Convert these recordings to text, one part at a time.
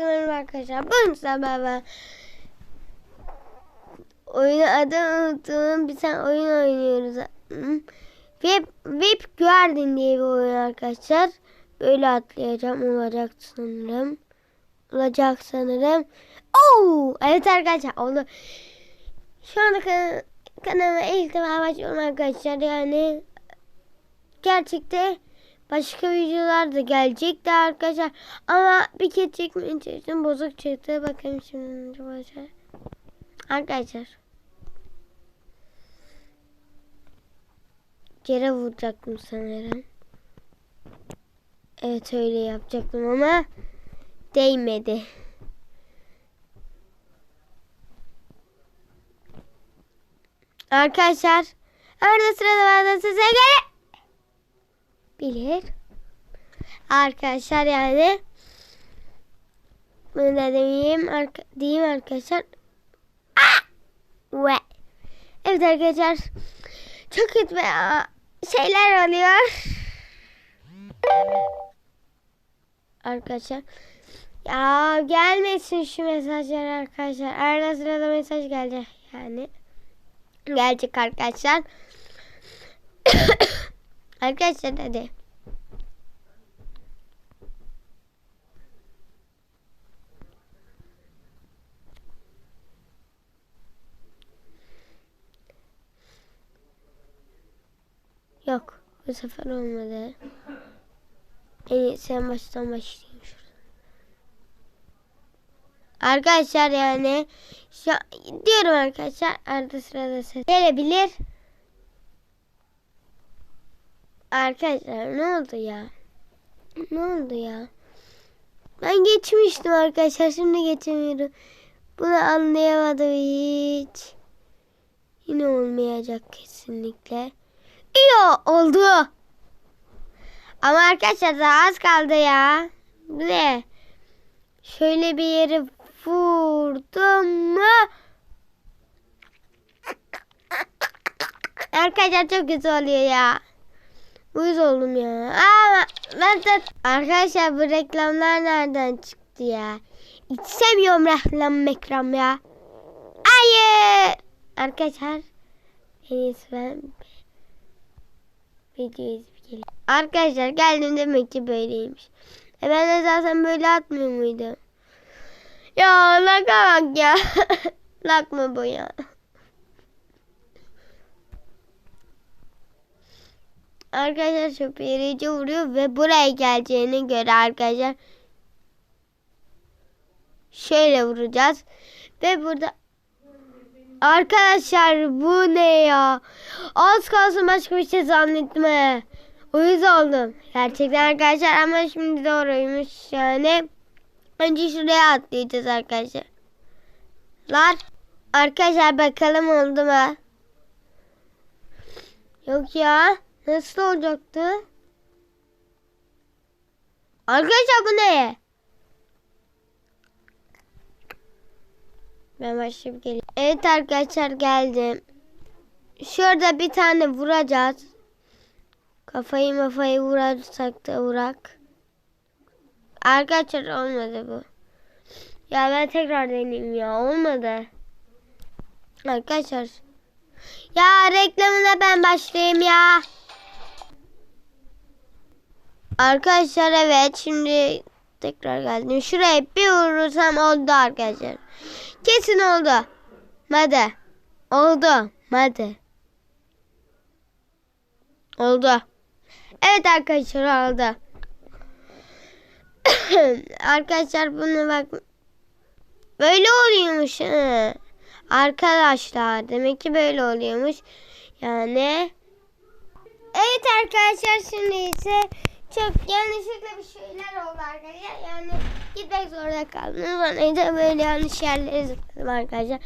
Merhaba arkadaşlar. Bugün sizlerle beraber oyunu adını unuttuğum bir tane oyun oynuyoruz. Hmm. Web, Web Guardian diye bir oyun arkadaşlar. Böyle atlayacağım. Olacak sanırım. Olacak sanırım. Oo! Evet arkadaşlar oldu. Şu anda kan kanalıma ilk defa başlıyorum arkadaşlar. Yani gerçekten başka videolar da gelecekti arkadaşlar. Ama bir kez çekmeye çalıştım. Bozuk çıktı. Bakın şimdi başa. Arkadaşlar. Yere vuracaktım sanırım. Evet öyle yapacaktım ama değmedi. Arkadaşlar. Arada sırada bazen size gele bilir. Arkadaşlar yani da demeyeyim, arka, diyeyim arkadaşlar. Ve. Evet arkadaşlar çok kötü şeyler oluyor. Arkadaşlar ya gelmesin şu mesajlar arkadaşlar. Arada sırada mesaj gelecek yani. Gelecek arkadaşlar. Arkadaşlar hadi. Yok. Bu sefer olmadı. En iyisi en baştan başlayayım şurada. Arkadaşlar yani şu, diyorum arkadaşlar arada sırada ses gelebilir. Arkadaşlar ne oldu ya? Ne oldu ya? Ben geçmiştim arkadaşlar. Şimdi geçemiyorum. Bunu anlayamadım hiç. Yine olmayacak kesinlikle. İyi oldu. Ama arkadaşlar daha az kaldı ya. Ne? Şöyle bir yere vurdum mu? Arkadaşlar çok kötü oluyor ya. Uyuz oldum ya. Aa, ben de... Arkadaşlar bu reklamlar nereden çıktı ya? İstemiyorum reklam mekram ya. Hayır. Arkadaşlar en iyisi ben videoyu izleyip geleyim. Arkadaşlar geldim demek ki böyleymiş. E ben de zaten böyle atmıyor muydum? Ya laka bak ya. Lak mı bu ya? Arkadaşlar çok yerici vuruyor ve buraya geleceğine göre arkadaşlar şöyle vuracağız. Ve burada arkadaşlar bu ne ya? Az kalsın başka bir şey zannettim he. Uyuz oldum. Gerçekten arkadaşlar ama şimdi doğruymuş yani. Önce şuraya atlayacağız arkadaşlar. Lar. Arkadaşlar bakalım oldu mu? Yok ya. Nasıl olacaktı? Arkadaşlar bu ne? Ben başlayıp geleyim. Evet arkadaşlar geldim. Şurada bir tane vuracağız. Kafayı mafayı vurarsak da vurak. Arkadaşlar olmadı bu. Ya ben tekrar deneyeyim ya. Olmadı. Arkadaşlar. Ya reklamına ben başlayayım ya. Arkadaşlar evet şimdi tekrar geldim. Şuraya bir vurursam oldu arkadaşlar. Kesin oldu. Hadi. Oldu. Hadi. Oldu. Evet arkadaşlar oldu. arkadaşlar bunu bak. Böyle oluyormuş. He. Arkadaşlar demek ki böyle oluyormuş. Yani Evet arkadaşlar şimdi ise çok yanlışlıkla bir şeyler oldu arkadaşlar. Yani gitmek zorunda kaldım. Sonra da böyle yanlış yerlere zıpladım arkadaşlar.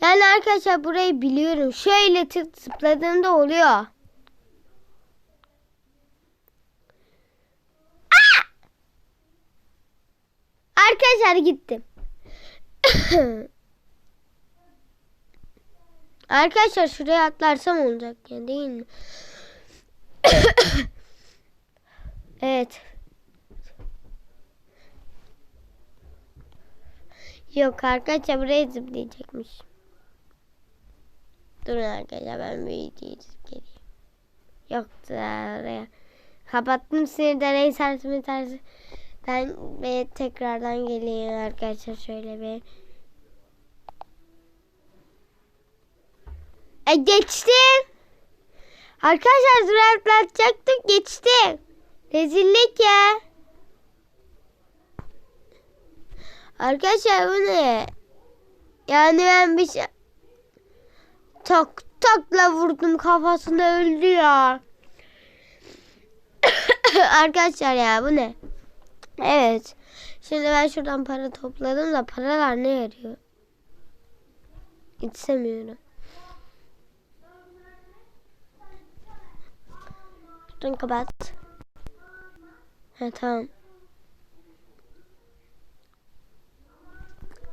Yani arkadaşlar burayı biliyorum. Şöyle tık zıpladığımda oluyor. Arkadaşlar gittim. Arkadaşlar şuraya atlarsam olacak yani değil mi? evet. Yok arkadaşlar buraya zıplayacakmış. Durun arkadaşlar ben videoyu geleyim. Yoktu oraya. Kapattım sinirden en sarsımı tarzı. Ben ve tekrardan geleyim arkadaşlar şöyle bir. E geçtim. Arkadaşlar duraklatacaktık geçtim. Rezillik ya. Arkadaşlar bu ne? Yani ben bir şey tak takla vurdum kafasına öldü ya. Arkadaşlar ya bu ne? Evet. Şimdi ben şuradan para topladım da paralar ne yarıyor? İstemiyorum. Dur kapat. Ha tamam.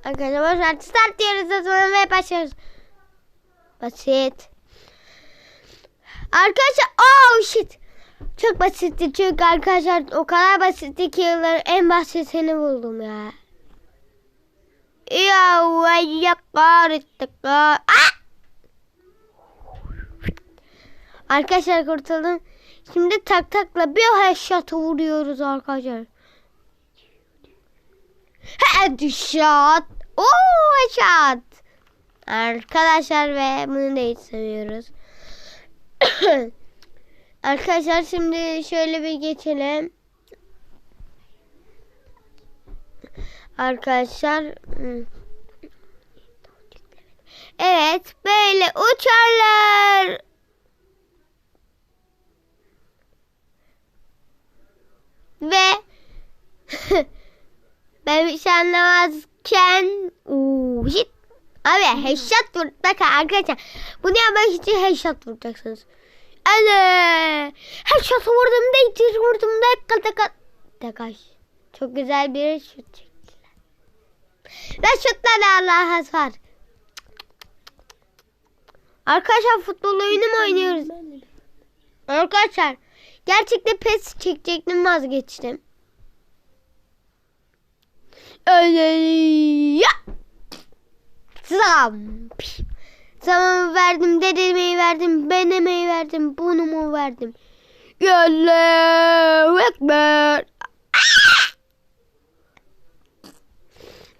Arkadaşlar boşver. Start diyoruz o zaman ve başlıyoruz. Basit. Arkadaşlar oh shit. Çok basitti çünkü arkadaşlar o kadar basitti ki yılların en basitini buldum ya. Ya vay Ah! Arkadaşlar kurtuldum. Şimdi tak takla bir headshot vuruyoruz arkadaşlar. Headshot. Oo headshot. Arkadaşlar ve bunu da hiç seviyoruz. Arkadaşlar şimdi şöyle bir geçelim. Arkadaşlar. Evet böyle uçarlar. Ve ben bir şey anlamazken Uuu shit. Abi headshot vur. Bakın arkadaşlar bunu yapmak için headshot vuracaksınız. Ana. Headshot vurdum da vurdum da dakika. Dakika. Çok güzel bir şut çektiler. Ve şutlar da Allah var. Arkadaşlar futbol oyunu mu oynuyoruz? Arkadaşlar gerçekten pes çekecektim vazgeçtim. Öyle ya. Zam. Zamamı verdim, dedemeyi verdim, benemeyi verdim, bunumu verdim. Allahu Ekber.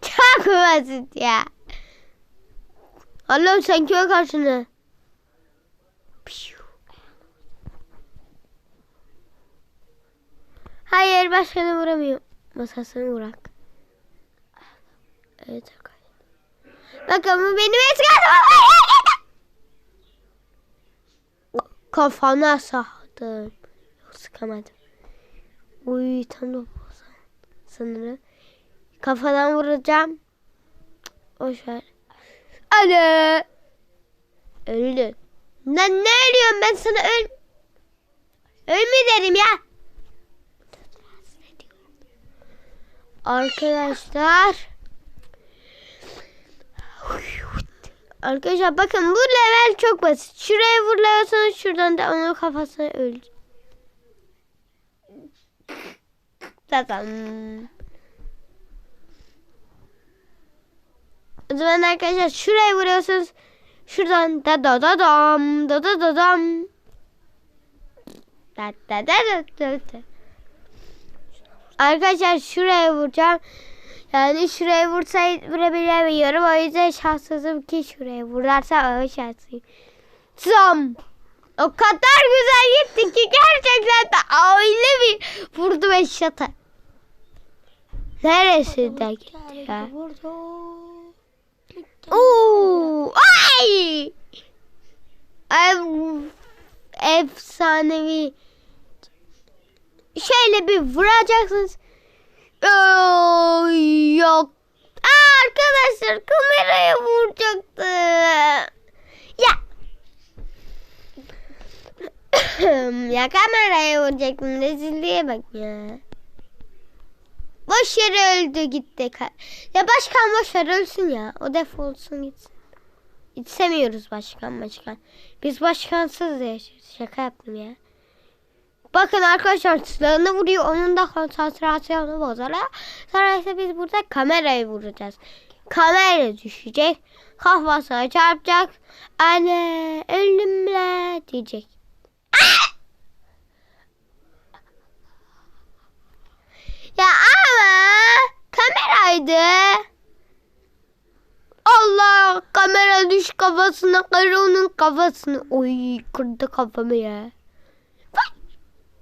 Çok basit ya. Allah'ım sen kime karşına? Hayır başkanı vuramıyor. Masasını vurak. Evet arkadaşlar. Bakın bu benim eski Kafana sahtım. Yok sıkamadım. Uy tam da sanırım. Kafadan vuracağım. Boş ver. Ana. Öldü. Lan ne ölüyorum ben sana öl. Ölme dedim ya. Arkadaşlar. Arkadaşlar bakın bu level çok basit. Şuraya vuruyorsanız şuradan da onun kafasına öldü. Zaten. O zaman arkadaşlar şuraya vuruyorsunuz. Şuradan da da da dam da da da dam. Da da da da da da. Arkadaşlar şuraya vuracağım. Yani şuraya vursaydı vurabilemiyorum. O yüzden şanssızım ki şuraya vurarsa o şanslıyım. Zam. O kadar güzel gitti ki gerçekten de öyle bir vurdu ve şata. Neresinde gitti ya? Oo, ay! Ev, efsanevi. Şöyle bir vuracaksınız. Oo, yok. Aa, arkadaşlar kameraya vuracaktı. Ya. ya kameraya vuracaktım. Rezilliğe bak ya. Boş yere öldü gitti. Ya başkan boş ver ölsün ya. O defolsun gitsin. İstemiyoruz başkan başkan. Biz başkansız yaşıyoruz. Şaka yaptım ya. Bakın arkadaşlar silahını vuruyor. Onun da konsantrasyonu bozuluyor. Sonra ise biz burada kamerayı vuracağız. kamera düşecek. Kafasına çarpacak. Anne ölümle diyecek. Ya ama kameraydı. Allah kamera düş kafasına kırı onun kafasını. Oy kırdı kafamı ya.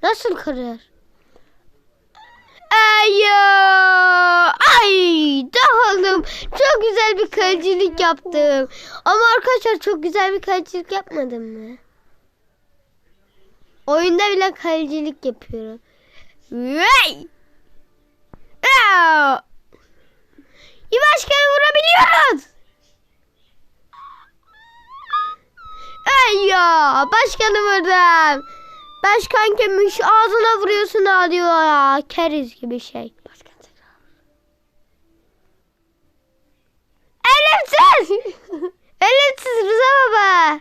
Nasıl kırar? Ay ay dağıldım. Çok güzel bir kalecilik yaptım. Ama arkadaşlar çok güzel bir kalecilik yapmadım mı? Oyunda bile kalecilik yapıyorum. Vay! Başkanı vurabiliyoruz. Ay ya başkanı vurdum. Başkan kimmiş ağzına vuruyorsun ağlıyor ya. Keriz gibi şey. Başkan. Elimsiz. Elimsiz Rıza baba.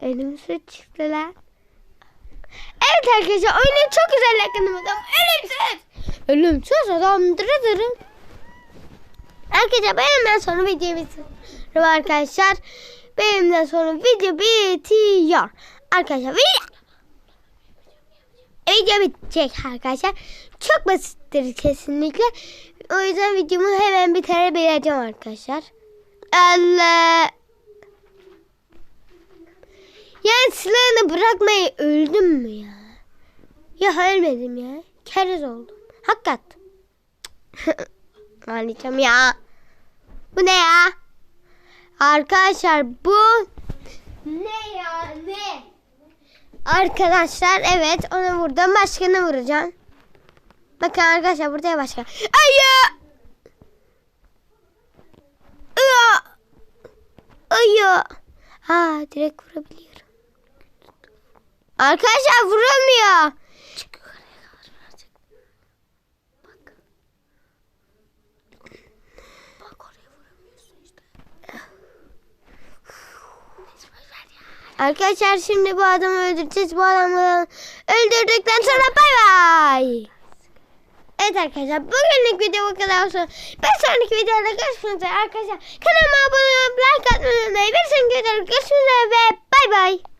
Elimsiz lan. Evet arkadaşlar oyunu çok güzel yakınım adam. Ölümsüz. Ölümsüz adam dırıdırım. Arkadaşlar benimden sonra video bitiyor arkadaşlar. Benimden sonra video bitiyor. Arkadaşlar video video bitecek arkadaşlar. Çok basittir kesinlikle. O yüzden videomu hemen bitirebileceğim arkadaşlar. Allah. Yani silahını bırakmayı öldüm mü ya? Ya ölmedim ya. Keriz oldum. Hakikat. Ağlayacağım ya. Bu ne ya? Arkadaşlar bu ne ya ne? Arkadaşlar evet onu vurdum. Başkanı vuracağım. Bakın arkadaşlar burada ya başkan. Ay ya! Ay ya! Ha direkt vurabiliyorum. Arkadaşlar vurulmuyor. Çık yukarıya kadar birazcık. Bak. Bak oraya vuramıyorsun işte. Arkadaşlar şimdi bu adamı öldüreceğiz. Bu adamı öldürdükten sonra bay bay. Evet arkadaşlar bugünlük video bu kadar olsun. Bir sonraki videoda görüşmek üzere arkadaşlar. Kanalıma abone olup like atmayı unutmayın. Bir sonraki videoda görüşmek üzere ve bay bay.